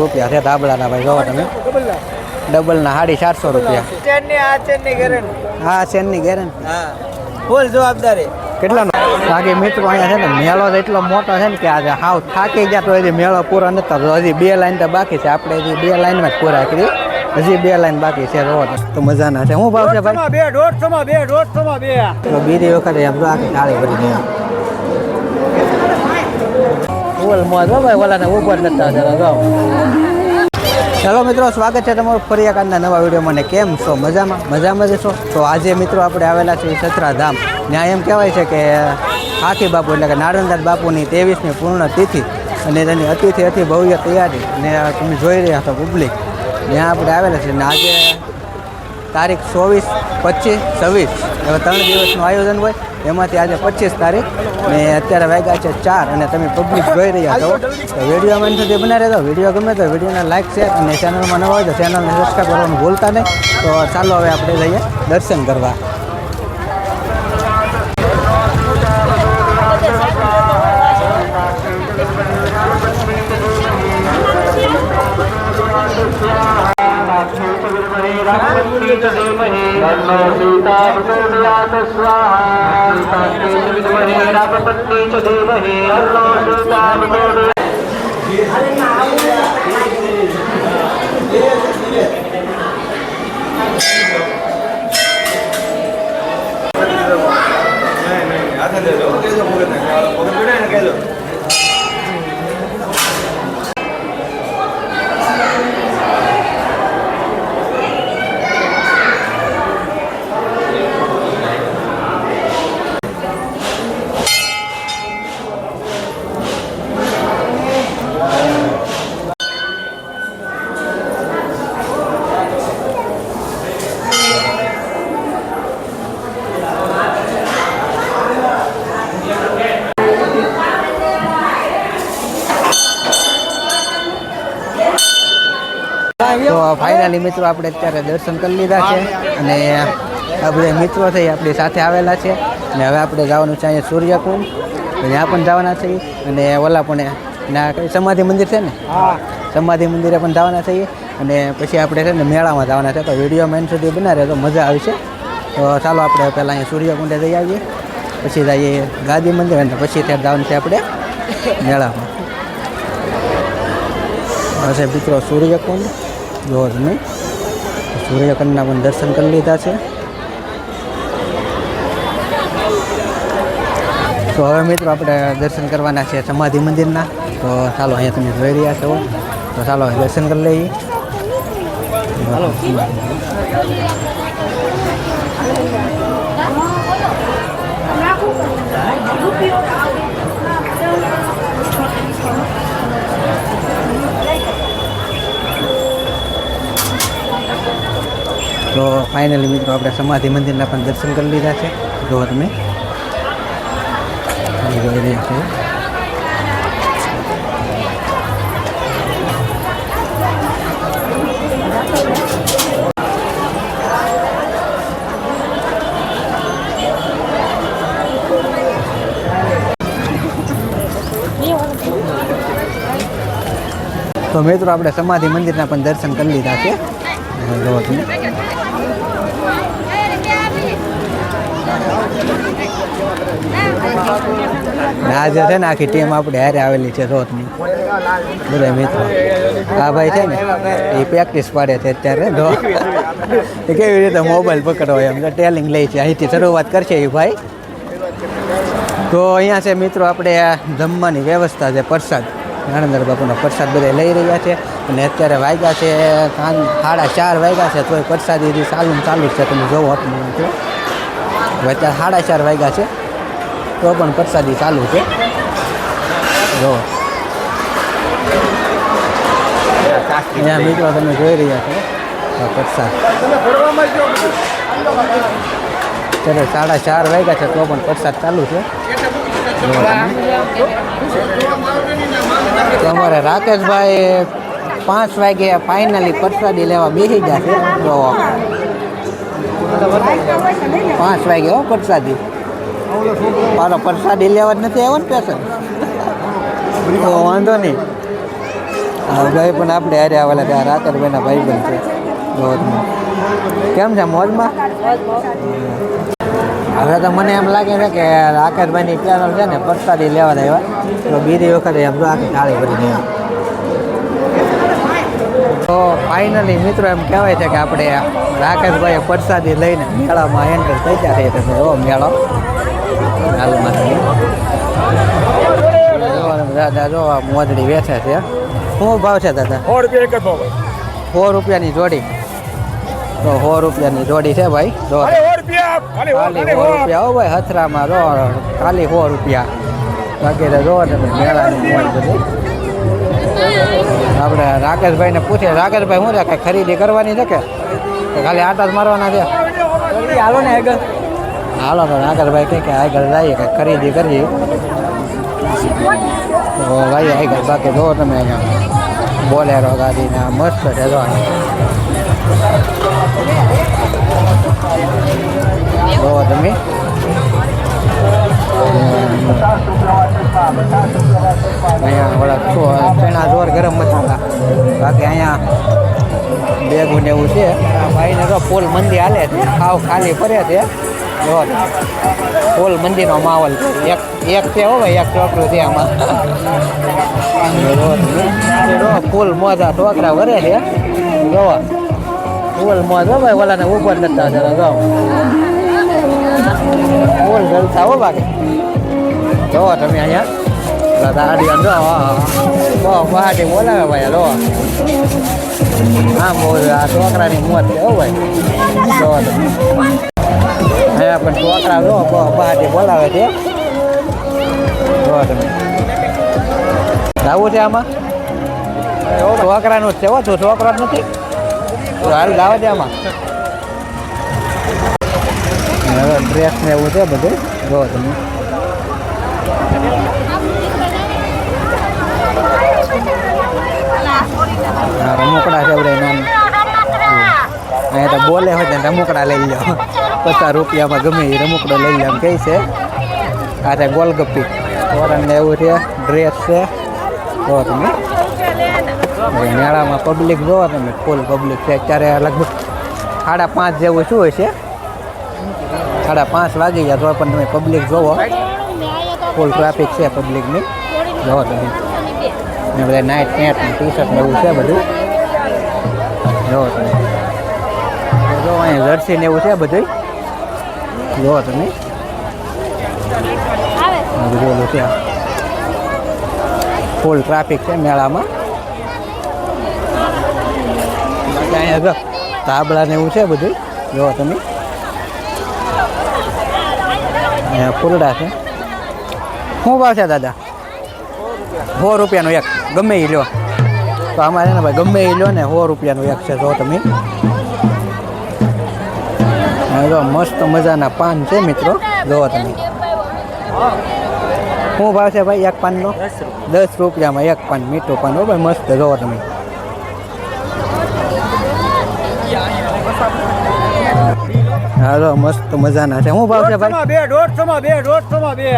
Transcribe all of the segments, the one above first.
રૂપિયા છે ધાબળાના ભાઈ જોવો તમે. ડબલના સાડી ચારસો રૂપિયા. ચેનની આ ચેનની ગેરંટી હા ગેરંટી હા. ફૂલ જવાબદારી. કેટલાનો? બાકી મિત્રો અહીંયા છે ને મેળો એટલો મોટો છે ને કે આજે હાવ થાકી ગયા તો હજી મેળો પૂરો નથી હજી બે લાઈન તો બાકી છે. આપણે હજી બે લાઈનમાં જ પૂરા કરી. હજી બે લાઈન બાકી છે. રોડ તો મજાના છે. હું ભાવ છે ભાઈ? બે દોઢસો માં બે દોઢસો માં બે બીજી વખતે એમ જો આખી ભરી દે ફૂલ મોજ ભાઈ, ઓલાને ઉપર નતા જાઓ. ચાલો મિત્રો, સ્વાગત છે તમારું ફરી એક આજના નવા વિડીયોમાં મને કેમ છો? મજામાં? મજામાં જ છો? તો આજે મિત્રો આપણે આવેલા છીએ સત્રાધામ. ત્યાં એમ કહેવાય છે કે આખી બાપુ એટલે કે નારણદાસ બાપુની ત્રેવીસમી પૂર્ણ તિથિ અને તેની અતિથિ અતિ ભવ્ય તૈયારી. ને તમે જોઈ રહ્યા છો પબ્લિક ત્યાં આપણે આવેલા છીએ ને આજે તારીખ ચોવીસ, પચીસ, છવ્વીસ. એવા ત્રણ દિવસનું આયોજન હોય. એમાંથી આજે પચીસ તારીખ ને અત્યારે વાગ્યા છે ચાર અને તમે પબ્લિક જોઈ રહ્યા છો. તો વીડિયો મને સુધી બના રહેતો વીડિયો ગમે તો વિડીયોને લાઇક શેર અને ચેનલમાં ન હોય તો ચેનલને સબસ્ક્રાઈબ કરવાનું ભૂલતા નહીં. તો ચાલો હવે આપણે જઈએ દર્શન કરવા. धन्नो सीता प्रचोदयात स्वाहा विद्महे रामपत्नी च धीमहि धन्नो सीता प्रचोदयात ફાઇનલી મિત્રો આપણે અત્યારે દર્શન કરી લીધા છે અને આ બધા મિત્રો થઈ આપણી સાથે આવેલા છે અને હવે આપણે જવાનું છે અહીંયા સૂર્યકુંડ. ત્યાં પણ જવાના છીએ અને ઓલા પણ ના સમાધિ મંદિર છે ને? સમાધિ મંદિરે પણ જવાના છીએ અને પછી આપણે છે ને મેળામાં જવાના છે. તો વીડિયો મેન સુધી બનાવે તો મજા આવશે. તો ચાલો આપણે પહેલાં અહીંયા સૂર્યકુંડે જઈ આવીએ. પછી જઈએ ગાદી મંદિર અને પછી ત્યાં જવાનું છે આપણે મેળામાં. હશે મિત્રો સૂર્યકુંડ. જુઓ તમે. સૂર્યકુંડના પણ દર્શન કરી લીધા છે. તો હવે મિત્રો આપણે દર્શન કરવાના છે સમાધિ મંદિરના. તો ચાલો અહીંયા તમે જોઈ રહ્યા છો. તો ચાલો દર્શન કરી લઈએ. તો ફાઇનલી મિત્રો આપણે સમાધિ મંદિરના પણ દર્શન કરી લીધા છે. જો તમે તો મિત્રો આપણે સમાધિ મંદિરના પણ દર્શન કરી લીધા છે. જો તમે આજે છે ને, આખી ટીમ આપણે હારે આવેલી છે રોતની બધા મિત્રો. આ ભાઈ છે ને, એ પ્રેક્ટિસ પાડે છે અત્યારે જો એ કેવી રીતે મોબાઈલ પકડવો એમ તો ટેલિંગ લે છે. અહીંથી શરૂઆત કરશે એ ભાઈ. તો અહીંયા છે મિત્રો, આપણે આ જમવાની વ્યવસ્થા છે, પ્રસાદ. આનંદર બાપુનો પ્રસાદ બધા લઈ રહ્યા છે. અને અત્યારે વાગ્યા છે કાન સાડા ચાર વાગ્યા છે, તોય પ્રસાદ ચાલુ ચાલુ છે, તમે જોવો તો મને કહો. અત્યારે સાડા ચાર વાગ્યા છે. તો પણ પ્રસાદી ચાલુ છે. જો. અહીંયા મિત્રો તમે જોઈ રહ્યા છો. પ્રસાદ. ત્યારે સાડા ચાર વાગ્યા છે તો પણ પ્રસાદ ચાલુ છે. અમારે રાકેશભાઈ પાંચ વાગે ફાઇનલી પ્રસાદી લેવા બેસી ગયા છે. તો પાંચ વાગે હો પ્રસાદી. મારો પ્રસાદી લેવા જ નથી આવ્યો ને પેશન તો વાંધો નહીં. ભાઈ, પણ આપણે હારે આવેલા ત્યાં રાકેશભાઈના ભાઈ બન છે. જો કેમ છે, મોજમાં? હવે તો મને એમ લાગે છે કે રાકેશભાઈની ચેનલ છે ને, પ્રસાદી લેવા આવ્યા. તો બીજી વખતે એમ જો આખી કાળી ભરી તો ફાઇનલી મિત્રો, એમ કહેવાય છે કે આપણે રાકેશભાઈએ પ્રસાદી લઈને મેળામાં એન્ટર થઈ ગયા છે. તમે જો મેળો. હાલમાં. દાદા જો આ મોજડી વેચે છે. શું ભાવ છે દાદા? સો રૂપિયા એક જ ભાવ સો રૂપિયાની જોડી. તો સો રૂપિયાની જોડી છે ભાઈ. જો સો રૂપિયા ખાલી સો રૂપિયા હો ભાઈ હથરામાં જો ખાલી સો રૂપિયા. બાકી તો જો તમે મેળાની મોજ બધી. આપણે રાકેશભાઈને પૂછે રાકેશભાઈ શું છે? કાંઈ ખરીદી કરવાની છે કે? કે ખાલી આટા જ મારવાના છે. હાલો ને આગળ. હાલો, તો રાકેશભાઈ કંઈક આગળ જઈએ કંઈક ખરીદી કરીએ. તો ભાઈ આગળ બાકી જો તમે અહીંયા બોલેરો ગાડીને આ મસ્ત છે જો જો તમે. અહીંયા ઓલા છો- ચણા જોર ગરમ મસાલા. બાકી અહીંયા બેગું ને એવું છે. આ ભાઈને તો ફૂલ મંદી હાલે છે સાવ ખાલી ફરે છે. જો ફૂલ મંદિરનો માહોલ. એક એક છે હો ભાઈ, એક ટોકરું છે આમાં. જો, ફૂલ મોજા ટોકરા વરે છે. જો, ફૂલ મોજ હો ભાઈ, ઓલાને ઉપર નતા જરા, જો. ફૂલ જલસા હો બાકી. જો, તમે અહીંયા જો બહુ પહાડી બોલાવે ભાઈ જો આમ બોલ, આ છોકરાની મોત છે હો ભાઈ. જો તમે અહીંયા પણ છોકરા બોલાવે છે. જો છે આમાં. છોકરાનું જ છે હો છો જ નથી. સારું હાલ છે આમાં. હવે ને એવું છે બધું. જો તમે આ રમકડા છે બધા નાના અહીંયા તો બોલે હોય ને રમકડા લઈ લો. પચાસ રૂપિયામાં ગમે એ રમકડો લઈ લો એમ કહે છે. આ છે ગોલગપ્પી. તોરણ એવું છે ડ્રેસ છે. તો તમે. મેળામાં પબ્લિક જોવો તમે ફૂલ પબ્લિક છે. અત્યારે લગભગ સાડા પાંચ જેવું શું હોય છે? સાડા પાંચ વાગી ગયા, તો પણ તમે પબ્લિક જોવો. ફૂલ ટ્રાફિક છે પબ્લિકની જોવો તમે. ને બધા નાઇટ પેન્ટ ટી શર્ટ એવું છે બધું. જોવો તમે. જો અહીંયા જર્સી ને એવું છે બધું જોવો તમે. ફૂલ ટ્રાફિક છે મેળામાં. અહીંયા જો તાબડા ને એવું છે બધું જોવો તમે. અહીંયા ફૂલડા છે. શું ભાવ છે દાદા? સો રૂપિયાનું એક. ગમે એ લો તો અમારે ને ભાઈ ગમે એ લો ને સો રૂપિયાનું એક છે જો તમે. જો મસ્ત મજાના પાન છે મિત્રો. જોવો તમે. શું ભાવ છે ભાઈ એક પાનનો? દસ રૂપિયામાં એક પાન મીઠું પાન. હો ભાઈ મસ્ત. જોવો તમે. હા જો મસ્ત મજાના છે. શું ભાવ છે ભાઈ? બે દોઢસો માં બે દોઢસો માં બે.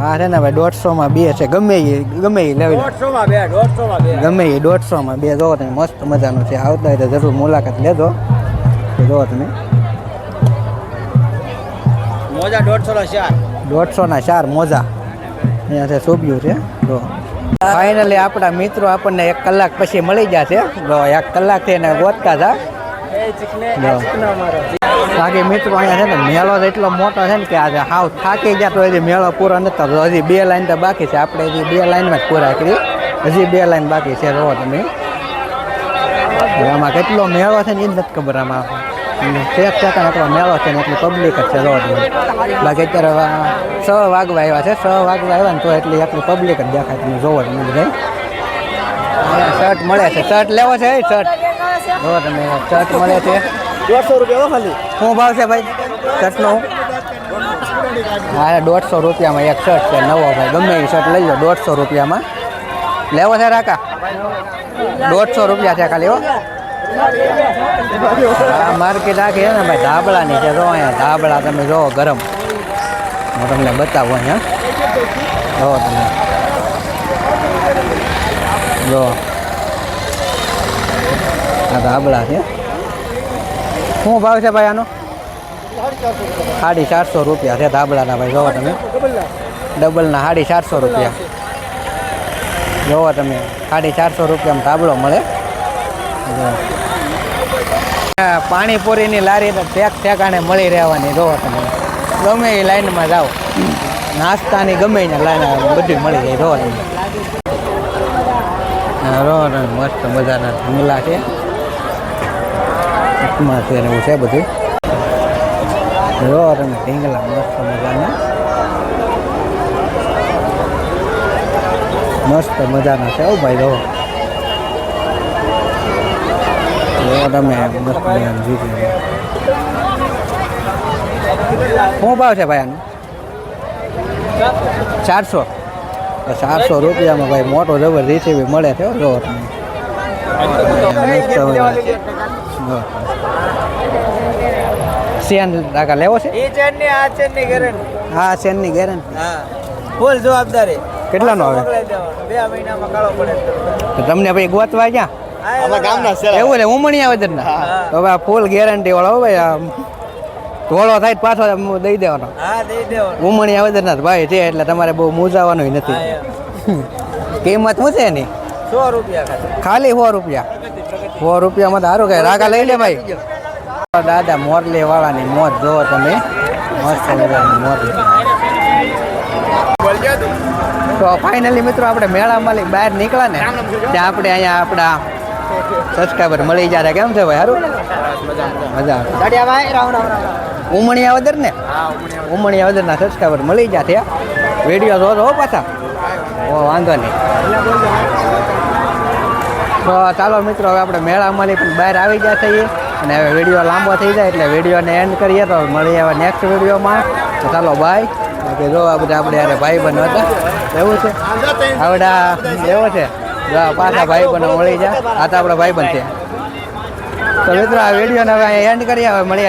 હા છે ને ભાઈ દોઢસોમાં બે છે. ગમે એ ગમે એ લેવી દોઢસો માં બે દોઢસો માં બે. ગમે એ દોઢસોમાં બે. જોવો તમે મસ્ત મજાનું છે. આવતા હોય તો જરૂર મુલાકાત લેજો. જોવો તમે. મોજા દોઢસો ના ચાર. દોઢસોના ચાર મોજા. અહીંયા છે શોભ્યું છે. જો. ફાઇનલી આપણા મિત્રો આપણને એક કલાક પછી મળી ગયા છે. જો એક કલાકથી એને ગોતતા હતા બાકી મિત્રો અહીંયા છે ને મેળો એટલો મોટો છે ને કે આજે હાવ થાકી ગયા તો હજી મેળો પૂરો નથી થતો. હજી બે લાઈન તો બાકી છે. આપણે હજી બે લાઈનમાં જ પૂરા કરી. હજી બે લાઈન બાકી છે. રહો તમે. આમાં કેટલો મેળો છે ને એ જ નથી ખબર આમાં. ચેક ચેકન એટલો મેળો છે ને એટલી પબ્લિક જ છે જોવો બાકી અત્યારે છ વાગવા આવ્યા છે છ વાગવા આવ્યા ને તો એટલી એટલી પબ્લિક જ દેખાય તમે જોવો તમે બધા. શર્ટ મળે છે. શર્ટ લેવો છે શર્ટ જોવો તમે શર્ટ મળે છે. દોઢસો રૂપિયા ખાલી. શું ભાવ છે ભાઈ? શર્ટનો હા દોઢસો રૂપિયામાં એક શર્ટ છે નવો ભાઈ. ગમે એ શર્ટ લઈ લો દોઢસો રૂપિયામાં. લેવો છે રાકા? દોઢસો રૂપિયા છે ખાલી હો. આ માર્કેટ આખી છે ને ભાઈ ધાબળાની છે. જો અહીંયા ધાબળા તમે જો ગરમ. હું તમને બતાવું અહીંયા. જોવો તમે. જો. આ ધાબળા છે. શું ભાવ છે ભાઈ આનો? સાડી ચારસો રૂપિયા છે ધાબળાના ભાઈ. જોવો તમે. ડબલના સાડી ચારસો રૂપિયા. જોવો તમે. સાડી ચારસો રૂપિયામાં ધાબળો મળે. જો. પાણીપુરીની લારી તો ઠેક ઠેકાણે મળી રહેવાની. જો તમે ગમે એ લાઈનમાં જાઓ. નાસ્તાની ગમે એને લાઈન બધી મળી જાય. રો રો, મસ્ત મજાના ઢીંગલા છે. ઉપમા છે એવું છે બધું. જો તમે ઢીંગલા મસ્ત મજાના. મસ્ત મજાના છે ઓ ભાઈ જો જો તમે શું ભાવ છે ભાઈ આનું ચારસો. ચારસો રૂપિયામાં ભાઈ મોટો જબર રીસીવી મળે છે જો. સેન કાકા લેવો છે? એ ચેનની આ ચેનની ગેરંટી હા સેનની ગેરંટી હા. ફૂલ જવાબદારી. કેટલાનો આવે? બે મહિનામાં કાળો પડે તમને ભાઈ ગોતવા ક્યાં? આમાં ગામના એવું છે ઉમણી આવે જ હા. તો હવે ફૂલ ગેરંટી વાળો હો ભાઈ આમ ધોળો થાય પાછો દઈ દેવાનો. હા દઈ દેવાનો. ઉમણી આવે જ ભાઈ છે એટલે તમારે બહુ મૂજાવાનું નથી. કિંમત શું છે એની? સો રૂપિયા ખાલી. સો રૂપિયા. સો રૂપિયામાં તો સારું કઈ. રાગા લઈ લે ભાઈ. દાદા મોરલી વાળાની મોત જોવો તમે. મસ્ત મજાની મોરલી તો. ફાઇનલી મિત્રો આપણે મેળામાં બહાર નીકળ્યા ને ત્યાં આપણે અહીંયા આપણા સબસ્ક્રાઈબર મળી જાય કેમ છે ભાઈ? સારું મજા ઉમણિયા વદર રામ રામ રામ. ઉમણી આવદર ને? સબસ્ક્રાઈબર મળી ગયા થયા. વીડિયો હો પાછા. ઓ વાંધો નહીં. તો ચાલો મિત્રો હવે આપણે મેળામાંથી પણ બહાર આવી ગયા છીએ. અને હવે વીડિયો લાંબો થઈ જાય એટલે વિડીયોને એન્ડ કરીએ તો મળીએ હવે નેક્સ્ટ વિડીયોમાં તો ચાલો બાય કે જો આ બધા આપણે યારે ભાઈ બન હતા. એવું છે. આવડા એવો છે. પાછા ભાઈ પણ મળી જાય આ તો આપણા ભાઈ બન છે. તો મિત્રો, આ વિડીયોને હવે એન્ડ કરીએ. હવે મળીએ.